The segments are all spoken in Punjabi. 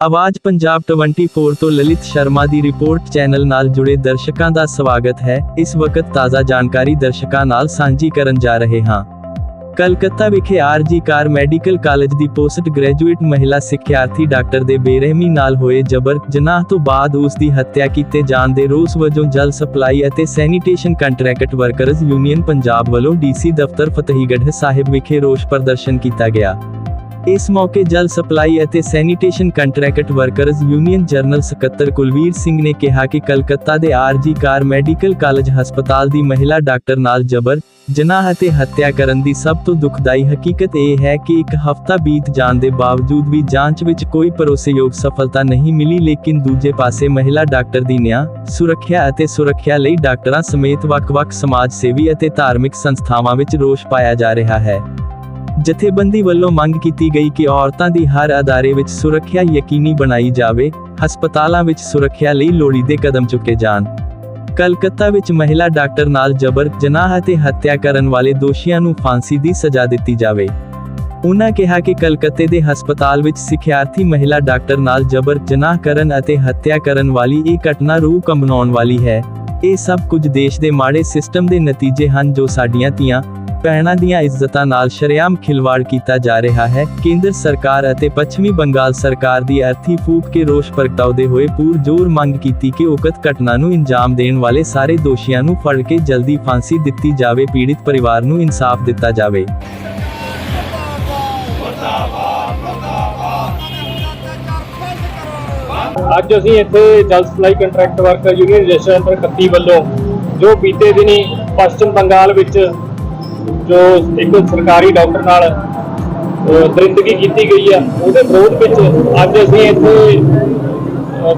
ਆਵਾਜ਼ ਪੰਜਾਬ 24 ਤੋਂ ਲਲਿਤ ਸ਼ਰਮਾ ਦੀ ਰਿਪੋਰਟ ਚੈਨਲ ਨਾਲ ਜੁੜੇ ਦਰਸ਼ਕਾਂ ਦਾ ਸਵਾਗਤ ਹੈ। ਇਸ ਵਕਤ ਤਾਜ਼ਾ ਜਾਣਕਾਰੀ ਦਰਸ਼ਕਾਂ ਨਾਲ ਸਾਂਝੀ ਕਰਨ ਜਾ ਰਹੇ ਹਾਂ। ਕਲਕੱਤਾ ਵਿਖੇ ਆਰਜੀ ਕਾਰ ਮੈਡੀਕਲ ਕਾਲਜ ਦੀ ਪੋਸਟ ਗ੍ਰੈਜੂਏਟ ਮਹਿਲਾ ਸਿੱਖਿਆਰਥੀ ਡਾਕਟਰ ਦੇ ਬੇਰਹਿਮੀ ਨਾਲ ਹੋਏ ਜਬਰ ਜਨਾਹ ਤੋਂ ਬਾਅਦ ਉਸ ਦੀ ਹੱਤਿਆ ਕੀਤੇ ਜਾਣ ਦੇ ਰੋਸ ਵਜੋਂ ਜਲ ਸਪਲਾਈ ਅਤੇ sanitation contract workers union Punjab ਵੱਲੋਂ ਡੀਸੀ ਦਫ਼ਤਰ ਫਤਿਹਗੜ੍ਹ ਸਾਹਿਬ ਵਿਖੇ ਰੋਸ ਪ੍ਰਦਰਸ਼ਨ ਕੀਤਾ ਗਿਆ। ਇਸ ਮੌਕੇ ਜਲ ਸਪਲਾਈ ਅਤੇ sanitation contract workers union general ਸਕੱਤਰ ਕੁਲਵੀਰ ਸਿੰਘ ਨੇ ਕਿਹਾ ਕਿ ਕਲਕੱਤਾ ਦੇ ਆਰਜੀ ਕਾਰ ਮੈਡੀਕਲ ਕਾਲਜ ਹਸਪਤਾਲ ਦੀ ਮਹਿਲਾ ਡਾਕਟਰ ਨਾਲ ਜਬਰ, ਜਨਾਹ ਅਤੇ ਹੱਤਿਆ ਕਰਨ ਦੀ ਸਭ ਤੋਂ ਦੁਖਦਾਈ ਹਕੀਕਤ ਇਹ ਹੈ ਕਿ ਇੱਕ ਹਫ਼ਤਾ ਬੀਤ ਜਾਣ ਦੇ ਬਾਵਜੂਦ ਵੀ ਜਾਂਚ ਵਿੱਚ ਕੋਈ ਭਰੋਸੇਯੋਗ ਸਫਲਤਾ ਨਹੀਂ ਮਿਲੀ ਲੇਕਿਨ ਦੂਜੇ ਪਾਸੇ ਮਹਿਲਾ ਡਾਕਟਰ ਦੀ ਨਿਆਂ, ਸੁਰੱਖਿਆ ਅਤੇ ਸੁਰੱਖਿਆ ਲਈ ਡਾਕਟਰਾਂ ਸਮੇਤ ਵੱਖ-ਵੱਖ ਸਮਾਜ ਸੇਵੀ ਅਤੇ ਧਾਰਮਿਕ ਸੰਸਥਾਵਾਂ ਵਿੱਚ ਰੋਸ ਪਾਇਆ ਜਾ ਰਿਹਾ ਹੈ। ਜਥੇਬੰਦੀ ਵੱਲੋਂ ਮੰਗ ਕੀਤੀ ਗਈ ਕਿ ਔਰਤਾਂ ਦੀ ਹਰ ਅਦਾਰੇ ਵਿੱਚ ਸੁਰੱਖਿਆ ਯਕੀਨੀ ਬਣਾਈ ਜਾਵੇ, ਹਸਪਤਾਲਾਂ ਵਿੱਚ ਸੁਰੱਖਿਆ ਲਈ ਲੋੜੀਂਦੇ ਕਦਮ ਚੁੱਕੇ ਜਾਣ। ਕਲਕੱਤਾ ਵਿੱਚ ਮਹਿਲਾ ਡਾਕਟਰ ਨਾਲ ਜਬਰ, ਜਨਾਹ ਅਤੇ ਹੱਤਿਆ ਕਰਨ ਵਾਲੇ ਦੋਸ਼ੀਆਂ ਨੂੰ ਫਾਂਸੀ ਦੀ ਸਜ਼ਾ ਦਿੱਤੀ ਜਾਵੇ। ਉਨ੍ਹਾਂ ਕਿਹਾ ਕਿ ਕਲਕੱਤੇ ਦੇ ਹਸਪਤਾਲ ਵਿੱਚ ਸਿੱਖਿਆਰਥੀ ਮਹਿਲਾ ਡਾਕਟਰ ਨਾਲ ਜਬਰ, ਜਨਾਹ ਕਰਨ ਅਤੇ ਹੱਤਿਆ ਕਰਨ ਵਾਲੀ ਇਹ ਘਟਨਾ ਰੂਹ ਕੰਬਣਾਉਣ ਵਾਲੀ ਹੈ। ਇਹ ਸਭ ਕੁਝ ਦੇਸ਼ ਦੇ ਮਾੜੇ ਸਿਸਟਮ ਦੇ ਨਤੀਜੇ ਹਨ ਜੋ ਸਾਡੀਆਂ ਧੀਆਂ ਭੈਣਾਂ ਦੀਆਂ ਇੱਜ਼ਤਾਂ ਨਾਲ ਸ਼ਰੇਆਮ ਖਿਲਵਾੜ ਕੀਤਾ ਜਾ ਰਿਹਾ ਹੈ। ਕੇਂਦਰ ਸਰਕਾਰ ਅਤੇ ਪੱਛਮੀ ਬੰਗਾਲ ਸਰਕਾਰ ਦੀ ਅਰਥੀ ਫੂਕ ਕੇ ਰੋਸ ਪ੍ਰਗਟਾਉਂਦੇ ਹੋਏ ਪੂਰ ਜ਼ੋਰ ਮੰਗ ਕੀਤੀ ਕਿ ਉਕਤ ਘਟਨਾ ਨੂੰ ਇੰਜਾਮ ਦੇਣ ਵਾਲੇ ਸਾਰੇ ਦੋਸ਼ੀਆਂ ਨੂੰ ਫੜ ਕੇ ਜਲਦੀ ਫਾਂਸੀ ਦਿੱਤੀ ਜਾਵੇ, ਪੀੜਿਤ ਪਰਿਵਾਰ ਨੂੰ ਇਨਸਾਫ ਦਿੱਤਾ ਜਾਵੇ। ਅੱਜ ਅਸੀਂ ਇੱਥੇ ਜਲ supply contract worker union register number 31 ਵੱਲੋਂ ਜੋ ਬੀਤੇ ਦਿਨੀ ਪੱਛਮ ਬੰਗਾਲ ਵਿੱਚ ਜੋ ਇੱਕ ਸਰਕਾਰੀ ਡਾਕਟਰ ਨਾਲ ਦਰਿੰਦਗੀ ਕੀਤੀ ਗਈ ਆ, ਉਹਦੇ ਵਿਰੋਧ ਵਿੱਚ ਅੱਜ ਅਸੀਂ ਇੱਥੇ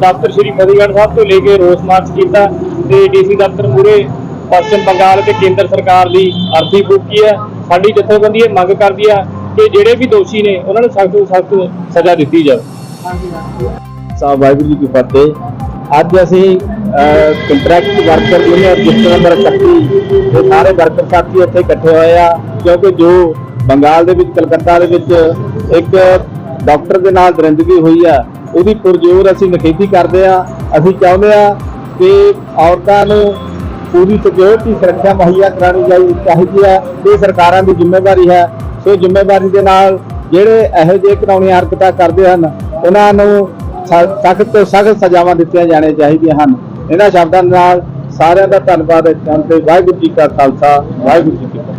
ਦਫ਼ਤਰ ਸ਼੍ਰੀ ਫਤਿਹਗੜ੍ਹ ਸਾਹਿਬ ਤੋਂ ਲੈ ਕੇ ਰੋਸ ਮਾਰਚ ਕੀਤਾ ਤੇ ਡੀਸੀ ਦਫ਼ਤਰ ਮੂਰੇ ਪੱਛਮ ਬੰਗਾਲ ਤੇ ਕੇਂਦਰ ਸਰਕਾਰ ਦੀ ਅਰਥੀ ਫੂਕੀ ਹੈ ਸਾਡੀ ਜਥੇਬੰਦੀ ਇਹ ਮੰਗ ਕਰਦੀ ਆ ਕਿ ਜਿਹੜੇ ਵੀ ਦੋਸ਼ੀ ਨੇ, ਉਹਨਾਂ ਨੂੰ ਸਖਤ ਤੋਂ ਸਖਤ ਸਜ਼ਾ ਦਿੱਤੀ ਜਾਵੇ। ਸਾਹਿਬ, ਵਾਹਿਗੁਰੂ ਜੀ ਕੀ ਫਤਿਹ। ਅੱਜ ਅਸੀਂ contract worker union register number 31 ਦੇ ਸਾਰੇ ਵਰਕਰ ਸਾਥੀ ਇੱਥੇ ਇਕੱਠੇ ਹੋਏ ਆ, ਕਿਉਂਕਿ ਜੋ ਬੰਗਾਲ ਦੇ ਵਿੱਚ, ਕਲਕੱਤਾ ਦੇ ਵਿੱਚ ਇੱਕ ਡਾਕਟਰ ਦੇ ਨਾਲ ਦਰਿੰਦਗੀ ਹੋਈ ਆ, ਉਹਦੀ ਪੁਰਜੋਰ ਅਸੀਂ ਨਖੇਦੀ ਕਰਦੇ ਆ। ਅਸੀਂ ਚਾਹੁੰਦੇ ਆ ਕਿ ਔਰਤਾਂ ਨੂੰ ਪੂਰੀ ਸਿਕਿਉਰਿਟੀ ਸੁਰੱਖਿਆ ਮੁਹੱਈਆ ਕਰਾਉਣੀ ਚਾਹੀ- ਚਾਹੀਦੀ ਹੈ ਇਹ ਸਰਕਾਰਾਂ ਦੀ ਜ਼ਿੰਮੇਵਾਰੀ ਹੈ। ਸੋ ਜ਼ਿੰਮੇਵਾਰੀ ਦੇ ਨਾਲ ਜਿਹੜੇ ਇਹੋ ਜਿਹੇ ਕਰਾਉਣੀ ਹਰਕਤਾਂ ਕਰਦੇ ਹਨ, ਉਹਨਾਂ ਨੂੰ ਸਖਤ ਤੋਂ ਸਖਤ ਸਜ਼ਾਵਾਂ ਦਿੱਤੀਆਂ ਜਾਣੀਆਂ ਚਾਹੀਦੀਆਂ ਹਨ। ਇਹਨਾਂ ਸ਼ਬਦਾਂ ਨਾਲ ਸਾਰਿਆਂ ਦਾ ਧੰਨਵਾਦ ਕਰਦੇ ਵਾਹਿਗੁਰੂ ਜੀ ਕਾ ਖਾਲਸਾ, ਵਾਹਿਗੁਰੂ ਜੀ ਕੀ ਫਤਿਹ।